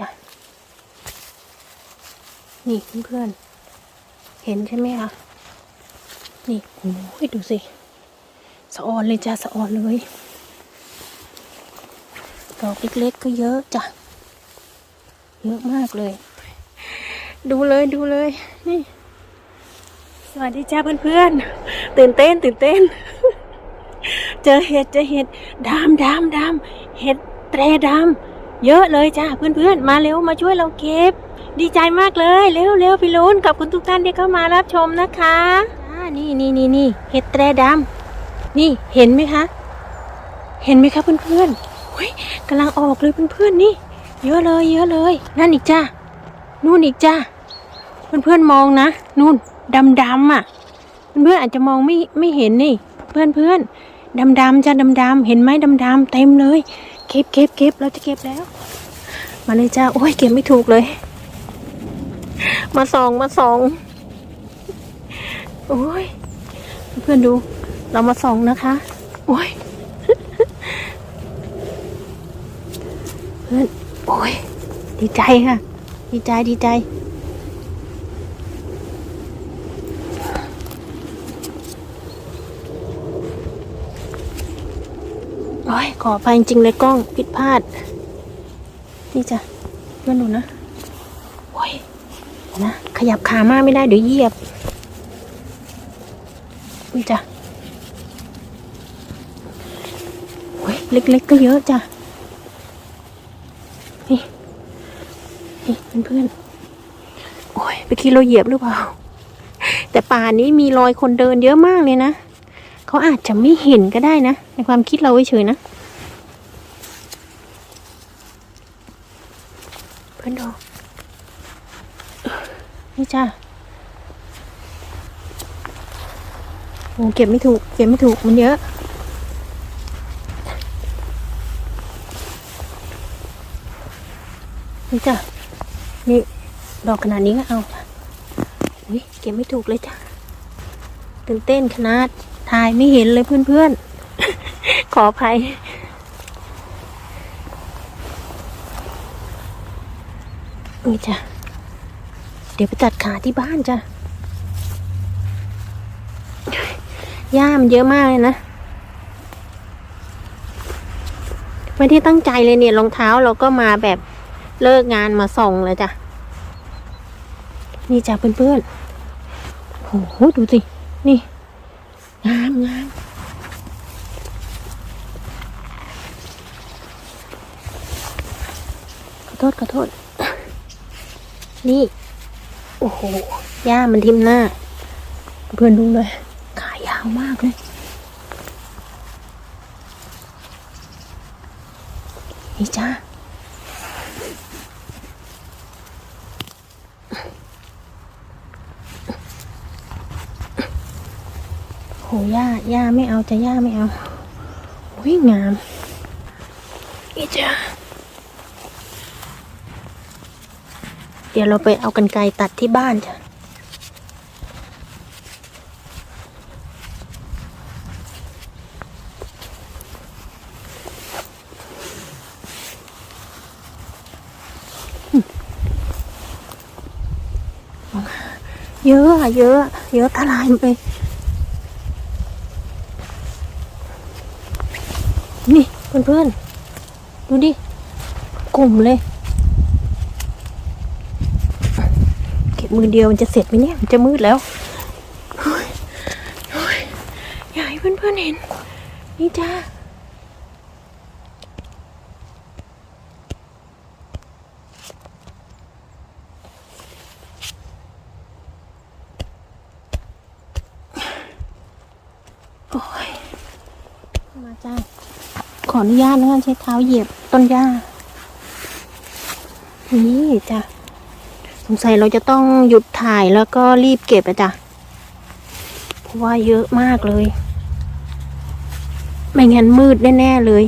จ้ะนี่เพื่อนๆเห็นใช่ไหมคะนี่โอ้ยดูสิสะออนเลยจ้ะสะออนเลยดอกเล็กๆก็เยอะจ้ะเยอะมากเลย ดูเลยดูเลยนี่สวัสดีจ้าเพื่อนๆตื่นเต้นตื่นเต้น เจอเห็ดเจอเห็ดดำดำดำเห็ดแตรดำ เยอะเลยจ้าเพื่อนๆ มาเร็วมาช่วยเราเก็บ ดีใจมากเลยเร็วเร็วพี่ลุนกับคุณทุกท่านที่เข้ามารับชมนะคะจ้านี่นี่นี่นี่เห็ดแตรดำนี่เห็นไหมคะ เห็นไหมคะเพื่อนๆเฮ้ยกำลังออกเลยเพื่อนๆนี่ เยอะเลยเยอะเลย นั่นอีกจ้านู่นอีกจ้าเพื่อนๆมองนะนู่นดำดำๆอะเพื่อนๆอาจจะมองไม่ไม่เห็นนี่ เพื่อนเพื่อนดำดำๆจ้าดำดำๆเห็นไหมดำดำๆเต็มเลย เก็บเก็บเก็บเราจะเก็บแล้ว มาเลยจ้าโอ้ยเก็บไม่ถูกเลย มาสองมาสองโอ้ยเพื่อนดู เรามาสองนะคะ โอ้ยเพื่อนโอ้ยดีใจค่ะ ดีใจดีใจ โอ้ย ขออภัยจริงเลยกล้องผิดพลาด นี่จ้ะเพื่อนดูนะ โอ้ยนะ ขยับขามากไม่ได้เดี๋ยวเหยียบนี่จ้ะโอ้ยเล็กๆก็เยอะจ้ะ นี่ นี่เพื่อนๆโอ้ยไปคิดเราเหยียบหรือเปล่า แต่ป่านี้มีรอยคนเดินเยอะมากเลยนะเขาอาจจะไม่เห็นก็ได้นะ ในความคิดเราเฉยๆนะ เพื่อนดู นี่จ้าโอ้เก็บไม่ถูก เก็บไม่ถูก มันเยอะ นี่จ้ะ นี่ ดอกขนาดนี้ก็เอาจ้ะอุ้ยเก็บไม่ถูกเลยจ้ะ ตื่นเต้นขนาด ถ่ายไม่เห็นเลยเพื่อนๆ ขออภัย นี่จ้ะ เดี๋ยวไปตัดขาที่บ้านจ้ะหญ้ามันเยอะมากเลยนะ ไม่ได้ตั้งใจเลยเนี่ยรองเท้าเราก็มาแบบเลิกงานมาส่งเลยจ้ะ นี่จ้ะเพื่อนๆโอ้โหดูสิ นี่ งามงามขอโทษขอโทษ นี่ โอ้โหหญ้ามันทิ่มหน้า เพื่อนดูเลยขายาวมากเลยนี่จ้าโหหญ้าหญ้าไม่เอาจะหญ้าไม่เอาอุ้ยงามนี่จ้า เดี๋ยวเราไปเอากันไกตัดที่บ้านจ้ะเยอะอะเยอะอะเยอะทลายไปนี่เพื่อนๆดูดิกลุ่มเลย เก็บ มือเดียวมันจะเสร็จไหมเนี่ย มันจะมืดแล้วอ้ยโอ้ยอยากให้เพื่อนๆเห็น นี่จ้าโอ้ยมาจ้าขออนุญาตนะคะใช้เท้าเหยียบต้นหญ้า นี่จ้ะ สงสัยเราจะต้องหยุดถ่ายแล้วก็รีบเก็บอะจ้ะ เพราะว่าเยอะมากเลย ไม่งั้นมืดแน่ๆเลย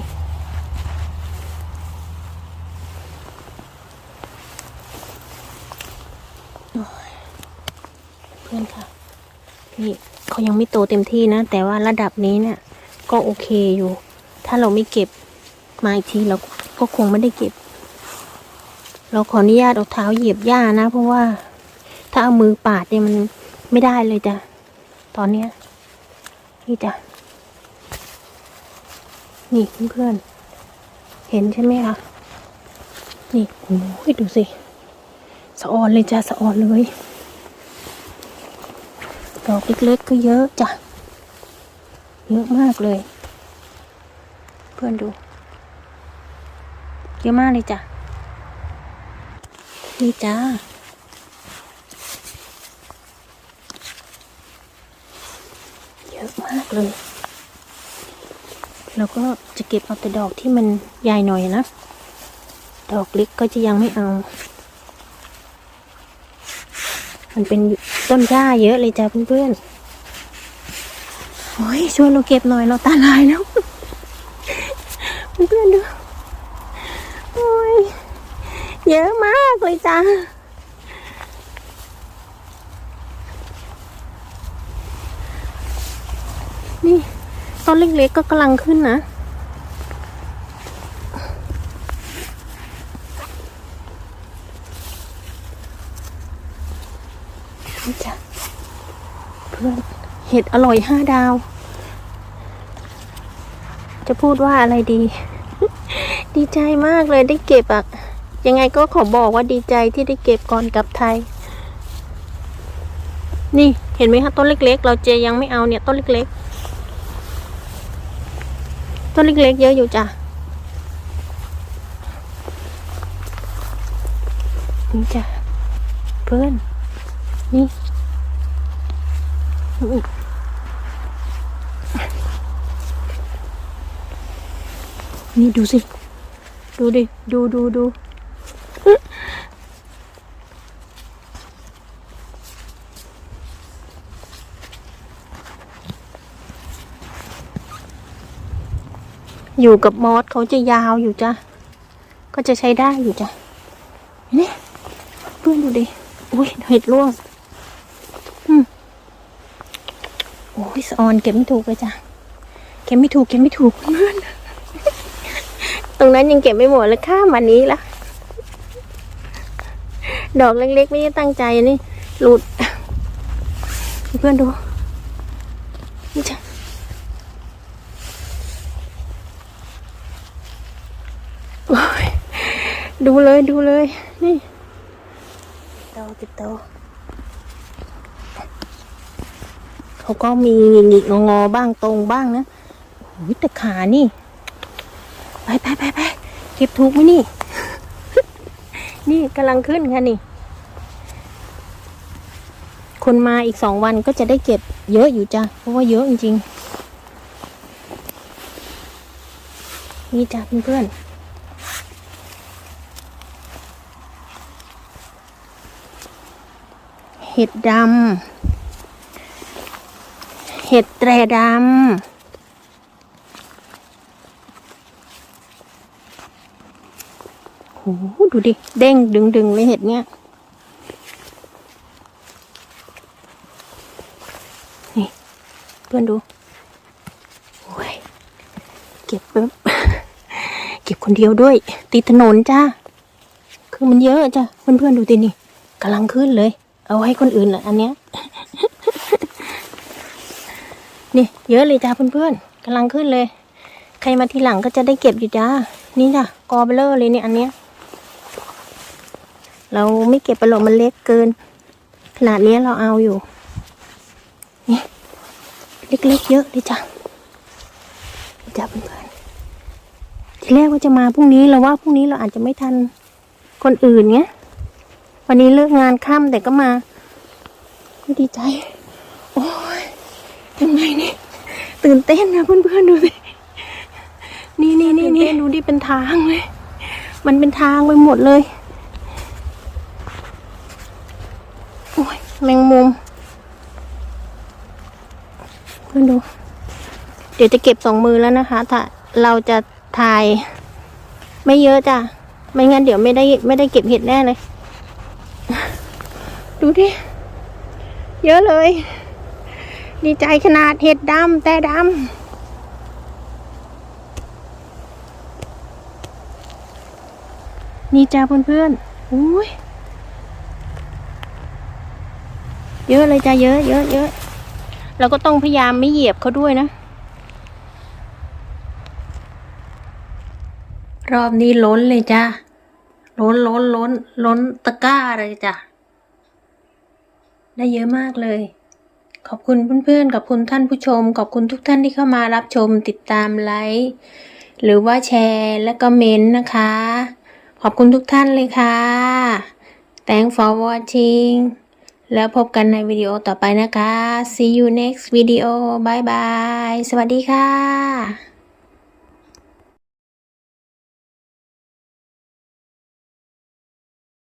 เพื่อนค่ะ นี่เขายังไม่โตเต็มที่นะ แต่ว่าระดับนี้เนี่ย ก็โอเคอยู่ ถ้าเราไม่เก็บมาอีกทีเราก็คงไม่ได้เก็บ เราขออนุญาตเอาเท้าเหยียบหญ้านะ เพราะว่า ถ้าเอามือปาดเนี่ยมันไม่ได้เลยจ้ะ ตอนเนี้ย นี่จ้ะ นี่เพื่อนๆเห็นใช่ไหมคะ นี่โอ้ยดูสิ สะออนเลยจ้ะ สะออนเลย ดอกเล็กๆก็เยอะจ้ะ เยอะมากเลย เพื่อนดู เยอะมากเลยจ้ะ นี่จ้า เยอะมากเลยแล้วก็จะเก็บเอาแต่ดอกที่มันใหญ่หน่อยนะ ดอกเล็กก็จะยังไม่เอา มันเป็นต้นหญ้าเยอะเลยจ้ะเพื่อนๆโอ้ยชวนเราเก็บหน่อยเราตาลายแล้ว เพื่อนๆดู โอ้ย เยอะมาก เลยจ้านี่ต้นเล็กๆก็กำลังขึ้นนะจ้ะเพื่อนเห็ดอร่อยห้าดาว จะพูดว่าอะไรดี ดีใจมากเลยได้เก็บอะ ยังไงก็ขอบอกว่าดีใจที่ได้เก็บก่อนกลับไทย นี่เห็นไหมคะต้นเล็ก ๆ เราเจยังไม่เอาเนี่ยต้นเล็กๆ ต้นเล็กๆ เยอะอยู่จ้ะนี่จ้ะเพื่อน นี่นี่ดูสิ ดูดิ ดูดูดู อยู่กับมอสเขาจะยาวอยู่จ้ะ ก็จะใช้ได้อยู่จ้ะนี่เพื่อนดูดิ อุ้ยเห็ดร่วง อืมโอ้ยสออนเก็บไม่ถูกเลยจ้ะ เก็บไม่ถูกเก็บไม่ถูกเพื่อน ตรงนั้นยังเก็บไม่หมดเลยข้ามวันนี้ละ ดอกเล็กๆ ไม่ได้ตั้งใจนี่ หลุด เพื่อนดูนี่จ้ะโอ้ย ดูเลยดูเลย นี่เตาติดเตเขาก็มีหงิกงอๆบ้างตรงบ้างนะโอ้ยแต่ขานี่ ไปไปไปไปเก็บถูกไหมนี่ นี่กำลังขึ้นค่ะนี่ คนมาอีกสองวันก็จะได้เก็บเยอะอยู่จ้ะ เพราะว่าเยอะจริงๆ นี่จ้ะเพื่อนๆ เห็ดดำ เห็ดแตรดำโหดูดิ เด้งดึงดึงเลยเห็ดเนี้ย นี่เพื่อนดูโอ้ยเก็บปึ๊บ เก็บคนเดียวด้วย ติดถนนจ้า คือมันเยอะจ้ะ เพื่อนเพื่อนๆดูดินี่กำลังขึ้นเลย เอาให้คนอื่นแหละอันเนี้ย นี่เยอะเลยจ้าเพื่อนเพื่อนๆกำลังขึ้นเลย ใครมาทีหลังก็จะได้เก็บอยู่จ้า นี่จ้ะกอเบลเลอร์เลยเนี่ยอันเนี้ย เราไม่เก็บไปหรอกมันเล็กเกิน ขนาดนี้เราเอาอยู่ นี่เล็กๆเยอะเลยจ้ะจ้ะเพื่อนๆทีแรกว่าจะมาพรุ่งนี้เราว่าพรุ่งนี้เราอาจจะไม่ทันคนอื่นเงี้ย วันนี้เลิกงานค่ำแต่ก็มาไม่ดีใจ โอ้ยยังไงนี่ ตื่นเต้นนะเพื่อนๆดูสิ นี่นี่นี่นี่ดูดิเป็นทางเลย มันเป็นทางไปหมดเลย โอ้ยแมงมุมเพื่อนดู เดี๋ยวจะเก็บสองมือแล้วนะคะ ถ้าเราจะถ่าย ไม่เยอะจ้ะ ไม่งั้นเดี๋ยวไม่ได้ไม่ได้เก็บเห็ดแน่เลย ดูดิ เยอะเลย ดีใจขนาดเห็ดดำแต่ดำ นี่จ้าเพื่อนๆอุ้ย เยอะเลยจ้ะเยอะเยอะเยอะเราก็ต้องพยายามไม่เหยียบเขาด้วยนะ รอบนี้ล้นเลยจ้ะ ล้นล้นล้น ล้นตะกร้าเลยจ้ะ ได้เยอะมากเลย ขอบคุณเพื่อนๆ ขอบคุณท่านผู้ชม ขอบคุณทุกท่านที่เข้ามารับชมติดตามไลค์หรือว่าแชร์และก็เมนต์นะคะ ขอบคุณทุกท่านเลยค่ะ Thank for watching แล้วพบกันในวิดีโอต่อไปนะคะ See you next video bye bye สวัสดีค่ะ